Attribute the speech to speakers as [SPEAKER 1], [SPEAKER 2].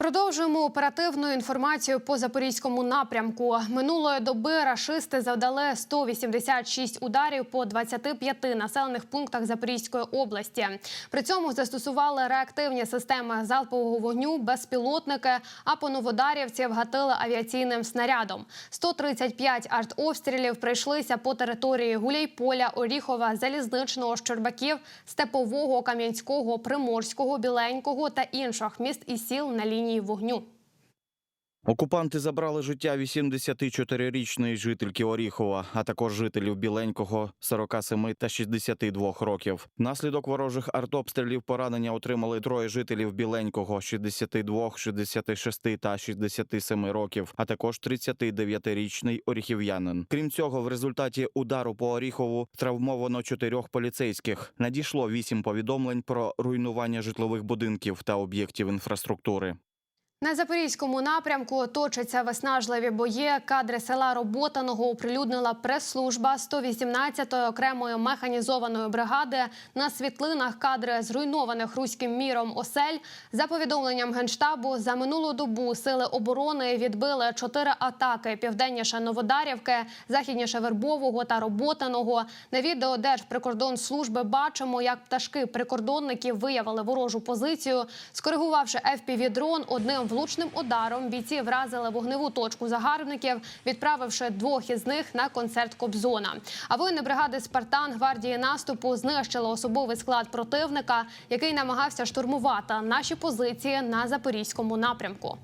[SPEAKER 1] Продовжуємо оперативну інформацію по запорізькому напрямку. Минулої доби рашисти завдали 186 ударів по 25 населених пунктах Запорізької області. При цьому застосували реактивні системи залпового вогню, безпілотники, а по новодарівці вгатили авіаційним снарядом. 135 артобстрілів прийшлися по території Гуляйполя, Оріхова, Залізничного, Щербаків, Степового, Кам'янського, Приморського, Біленького та інших міст і сіл на лінії вогню.
[SPEAKER 2] Окупанти забрали життя 84-річної жительки Оріхова, а також жителів Біленького 47 та 62 років. Внаслідок ворожих артобстрілів поранення отримали троє жителів Біленького 62, 66 та 67 років, а також 39-річний оріхів'янин. Крім цього, в результаті удару по Оріхову травмовано чотирьох поліцейських. Надійшло вісім повідомлень про руйнування житлових будинків та об'єктів інфраструктури.
[SPEAKER 1] На запорізькому напрямку точаться виснажливі бої. Кадри села Роботаного оприлюднила прес-служба 118-ї окремої механізованої бригади. На світлинах кадри зруйнованих руським міром осель. За повідомленням генштабу, за минулу добу сили оборони відбили чотири атаки південніше Новодарівки, західніше Вербового та Роботаного. На відео Держприкордонслужби бачимо, як пташки прикордонників виявили ворожу позицію, скоригувавши FPV-дрон одним влучним ударом бійці вразили вогневу точку загарбників, відправивши двох із них на концерт Кобзона. А воїни бригади Спартан гвардії наступу знищили особовий склад противника, який намагався штурмувати наші позиції на запорізькому напрямку.